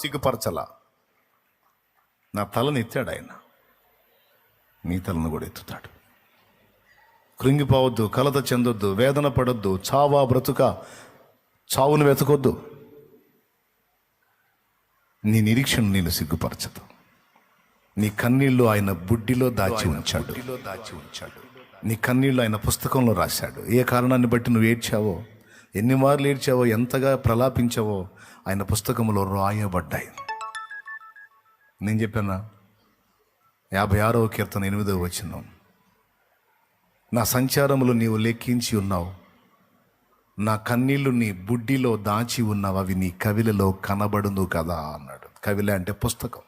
సిగ్గుపరచలా. నా తలను ఎత్తాడు ఆయన. నీ తలను కూడా ఎత్తుతాడు. కృంగిపోవద్దు కలత చెందొద్దు వేదన పడొద్దు చావా బ్రతుక చావును వెతకొద్దు. నీ నిరీక్షణ నేను సిగ్గుపరచదు. నీ కన్నీళ్ళు ఆయన బుడ్డిలో దాచి ఉంచాడు. దాచి ఉంచాడు. నీ కన్నీళ్ళు ఆయన పుస్తకంలో రాశాడు. ఏ కారణాన్ని బట్టి నువ్వు ఏడ్చావో ఎన్ని మార్లు ఏడ్చావో ఎంతగా ప్రలాపించావో ఆయన పుస్తకంలో రాయబడ్డాయి. నేను చెప్పానా? యాభై ఆరవ కీర్తన ఎనిమిదవ వచ్చినాం నా సంచారములు నీవు లెక్కించి ఉన్నావు. నా కన్నీళ్ళు నీ బుడ్డిలో దాచి ఉన్నావు. అవి నీ కవిలలో కనబడును కదా అన్నాడు. కవిల అంటే పుస్తకం.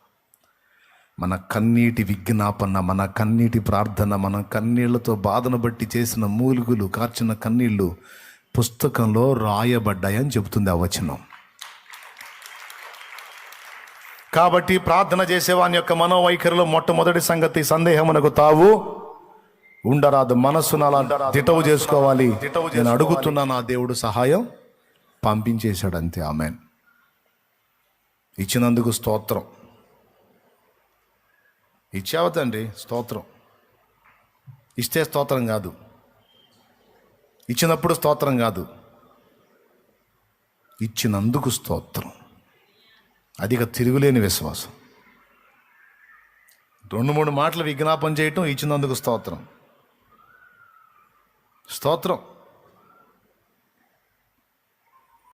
మన కన్నీటి విజ్ఞాపన మన కన్నీటి ప్రార్థన మన కన్నీళ్ళతో బాధను బట్టి చేసిన మూలుగులు కార్చిన కన్నీళ్ళు పుస్తకంలో రాయబడ్డాయని చెబుతుంది ఆ వచనం. కాబట్టి ప్రార్థన చేసేవాని యొక్క మనోవైఖరిలో మొట్టమొదటి సంగతి సందేహమునకు తావు ఉండరాదు మనస్సును అలా దిటవు చేసుకోవాలి. నేను అడుగుతున్నా నా దేవుడు సహాయం పంపించేశాడు అంతే ఆమె ఇచ్చినందుకు స్తోత్రం. ఇచ్చావు తండ్రి? స్తోత్రం. ఇస్తే స్తోత్రం కాదు. ఇచ్చినప్పుడు స్తోత్రం కాదు. ఇచ్చినందుకు స్తోత్రం. అధిక తిరుగులేని విశ్వాసం. రెండు మూడు మాటలు విజ్ఞాపన చేయటం ఇచ్చినందుకు స్తోత్రం. స్తోత్రం.